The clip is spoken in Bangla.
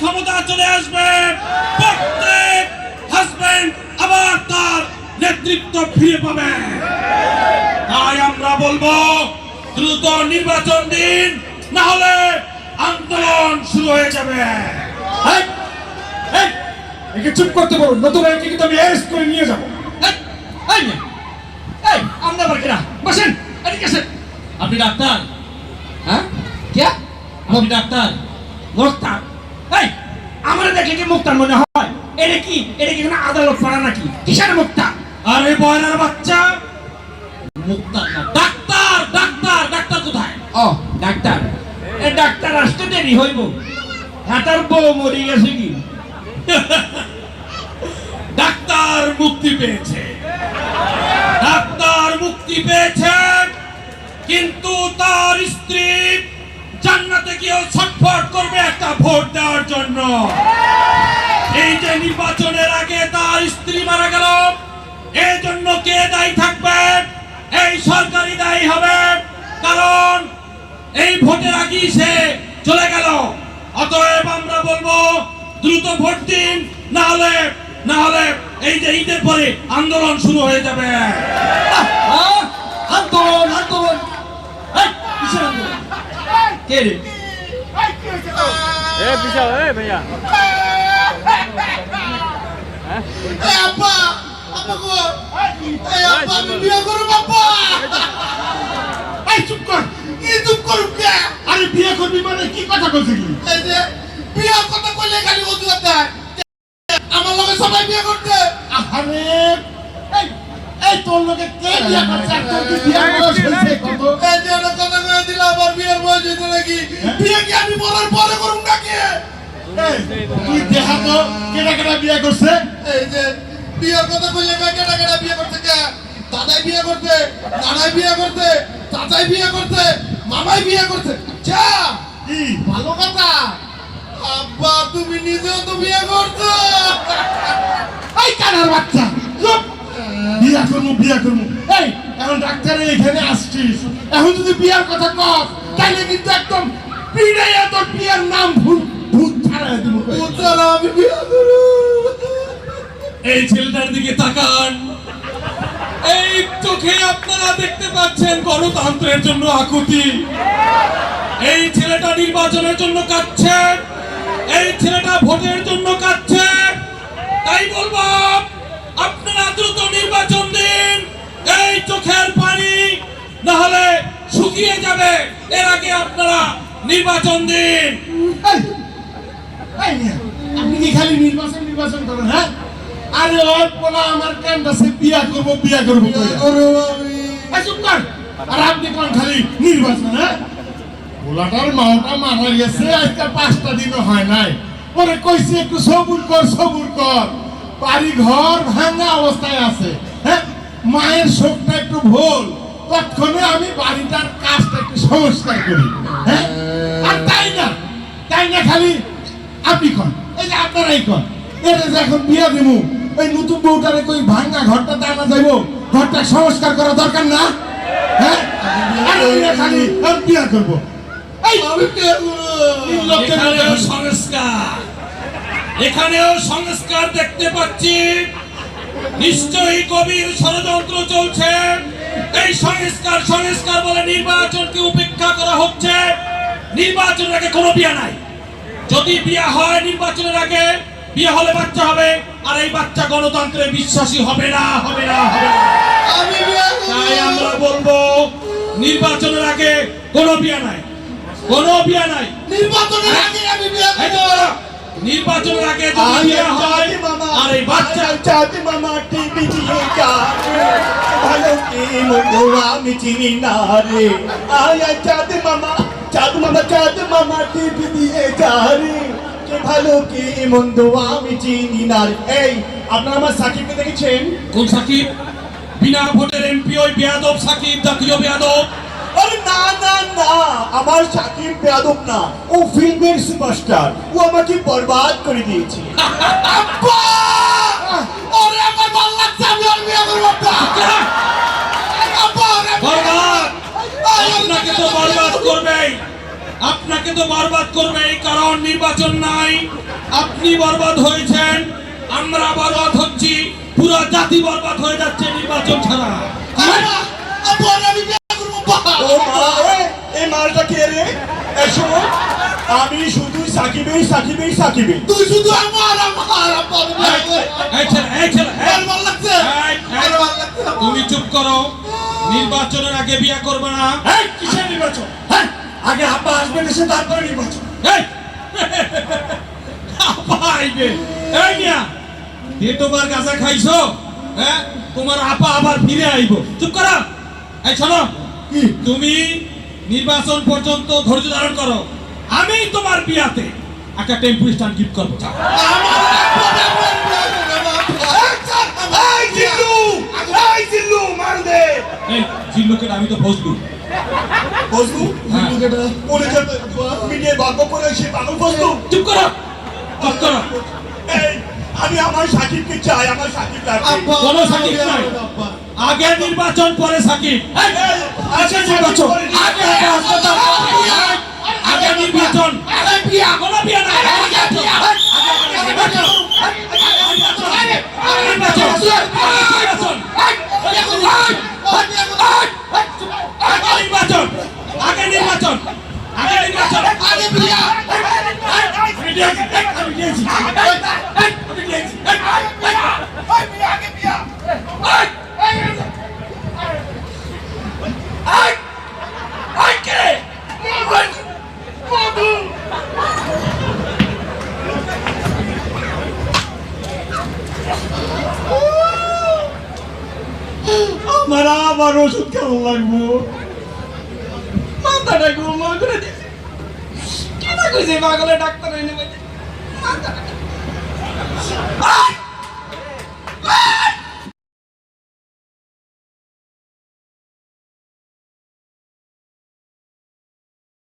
ক্ষমতা চলে আসবে প্রত্যেক হাজবেন্ড আবার তার নেতৃত্ব ফিরে পাবে তাই আমরা বলব দ্রুত নির্বাচন দিন না হলে আন্দোলন শুরু হয়ে যাবে এই, এই, একে চুপ করতে বলুন নতুন একে কিন্তু আমি অ্যারেস্ট করে নিয়ে যাব এই, এই মেয়ে, এই, আপনি আবার কেনা? বসেন, এদিকে আসেন। আপনি ডাক্তার হ্যাঁ? কে? আপনি ডাক্তার মুক্তার। এই, আমার দেখে কি মুক্তার মনে হয়? এটা কি? এটা কি কোনো আদালত পাড়া নাকি? কিসের মুক্তার আরে বয়লার বাচ্চা। মুক্তার না ডাক্তার ডাক্তার ডাক্তার কোথায়? ও ডাক্তার। এ ডাক্তার আসতে দেরি হইব। হাতার বউ মরে গেছে কি? ডাক্তার মুক্তি পেয়েছে। ডাক্তার মুক্তি পেয়েছে। কিন্তু তার স্ত্রী জান্নাতে গিয়েও ছটফট করবে একটা ভোট দেওয়ার জন্য। এই যে নির্বাচনের আগে তার স্ত্রী মারা গেল এই জন্য কে দায়ী থাকবে? এই সরকারি দায়ী হবে। কারণ এই ভোটের আগেই সে চলে গেল। অতএব আমরা বলব, দ্রুত ভোট দিন, না হলে না হলে এই যে ঈদের পরে আন্দোলন শুরু হয়ে যাবে। আন্দোলন আন্দোলন? কে রে? এ পিছাও এ ভাইয়া আব্বা আব্বা গো এ আব্বা আমি বিয়ে করব আব্বা এই চুপ কর। কি চুপ কর কে? আরে বিয়ে করবি মানে কি কথা কইছিস এই যে বিয়ে কথা কইলে খালি অজুহাত দেয়। আমার লগে সবাই বিয়ে করতে আরে এই তোর লগে কে বিয়ে করছে? তোর কি বিয়ে করছে কত এই যে কথা আমার বিয়ের বয়স হয়েছে নাকি? বিয়ে কি আমি বলার পরে করুন নাকি? তুই দেখা তো কেটা কেটা বিয়ে করছে? এই যে বিয়ের কথা কইলে কেটা কেটা বিয়ে করতে কে? দাদাই বিয়ে করতে নানাই বিয়ে করতে চাচাই বিয়ে করতে মামাই বিয়ে করতে আচ্ছা কি? ভালো কথা। আব্বা তুমি নিজেও তো বিয়ে করছ। এই কানার বাচ্চা বিয়া করব বিয়া করব এই এখন ডাক্তারে এখানে আসছিস। এখন যদি বিয়ার কথা কস তাইলে কিন্তু একদম পিড়াইয়া তোর বিয়ার নাম ভূত ভূত ছাড়াই দিব। আমি বিয়ে এই ছেলেটার দিকে তাকান। এই চোখে আপনারা দেখতে পাচ্ছেন গণতন্ত্রের জন্য আকুতি। এই ছেলেটা নির্বাচনের জন্য কাঁদছে। এই ছেলেটা ভোটের জন্য কাঁদছে। তাই বলব আপনারা দ্রুত নির্বাচন দিন। এই চোখের পানি না হলে শুকিয়ে যাবে। এর আগে আপনারা নির্বাচন দিন। আপনি কি খালি নির্বাচন নির্বাচন করেন হ্যাঁ? আরে ওর পোলা আমার কান্দাসে বিয়া করব বিয়া করব কইরা। করব আমি। এই চুপ কর। আর আপনি কোন খালি নির্বাচন হ্যাঁ? পোলাটার মাওটা মারা গেছে আজকে পাঁচটা দিনও হয় নাই। পরে কইছে একটু সবুর কর সবুর কর। বাড়ি ঘর ভাঙা অবস্থায় আছে হ্যাঁ? মায়ের শোকটা একটু ভুল। তৎক্ষণে আমি বাড়িটার কাজটা একটু সংস্কার করি। হ্যাঁ? আর তাই না? তাই না খালি? আপনি কন। এই যে আপনারাই কন। এর যে এখন বিয়া দিমু এই নতুন বউটারে কই ভাঙা ঘরটা টানা যাইবো ঘরটা সংস্কার করা দরকার না? হ্যাঁ? খালি আর বিয়া করব। এই! আমি বিয়ে করব সংস্কার। এখানেও সংস্কার দেখতে পাচ্ছি। নিশ্চয়ই গভীর ষড়যন্ত্র চলছে। এই সংস্কার সংস্কার বলে নির্বাচনকে উপেক্ষা করা হচ্ছে। নির্বাচনের আগে কোনো বিয়া নাই। যদি বিয়া হয় নির্বাচনের আগে বিয়ে হলে বাচ্চা হবে। আর এই বাচ্চা গণতন্ত্রে বিশ্বাসী হবে না হবে না হবে না। তাই আমরা বলব নির্বাচনের আগে কোনো বিয়া নাই। কোনো বিয়া নাই। নির্বাচনের আগে আমি বিয়া নির্বাচনের আগে যদি হয় আর এই বাচ্চা চাঁদ মামা টিভি দিয়ে ভালো কি মন্দ আমি চিনি না রে। আয়া চাঁদ মামা চাঁদ মামা চাঁদ মামা টিভি দিয়ে যাবে। কে ভালো কি মন্দ আমি চিনি না রে। এই আপনারা আমার সাকিবকে দেখেছেন? কোন সাকিব? বিনা ভোটের এমপি ওই বেয়াদব সাকিব জাতীয় বেয়াদব। না না না আমার সাকিব বেয়াদব না। ও ফিল্মের সুপারস্টার। ও আমাকে বরবাদ করে দিয়েছে। ওরে আমার ভালো লাগছে আমি আর বিয়ে করব আব্বা আব্বা ওরে বরবাদ! আপনাকে তো বরবাদ করবেই। আপনাকে তো বরবাদ করবে এই কারণ নির্বাচন নাই। আপনি বরবাদ হয়েছেন আমরা বরবাদ হচ্ছি। পুরো জাতি বরবাদ হয়ে যাচ্ছে নির্বাচন ছাড়া। ও মা এই মালটা কে রে এসো আমি শুধু সাকিবেই সাকিবেই সাকিবেই তুই শুধু আমার আমার আব্বা আব্বা। তুমি চুপ করো। নির্বাচনের আগে বিয়ে করবে না। কিসের নির্বাচন? আগে আপা আসবে দেশে তারপরে নির্বাচন। এই মিয়া খাইছো? হ্যাঁ তোমার আপা আবার ফিরে আইব। চুপ করো। এই শোনো তুমি নির্বাচন পর্যন্ত ধৈর্য ধারণ করো। আমি তোমার বিয়াতে একটা টেম্পু স্ট্যান্ড গিফট করব আমি তো ফজলু হ্যাঁ। বলে যাবে মিডিয়ায় ভাগ্য করে সে পাগল বসবু চুপ করো চুপ করো। আমি আমার সাকিবকে চাই আমার সাকিব লাগবে আব্বা, কোনো সাকিব নাই। আগে নির্বাচন পরে সাকিব। আচ্ছা নির্বাচন। আগে আগে নির্বাচন। বিয়া কোনো বিয়ে আগে নির্বাচন। আমার ওষুধ কেন লাগবো। মাথাটা গোলমাল করে দিয়েছে কেনা পাগলে ডাক্তার এনে মাথাটা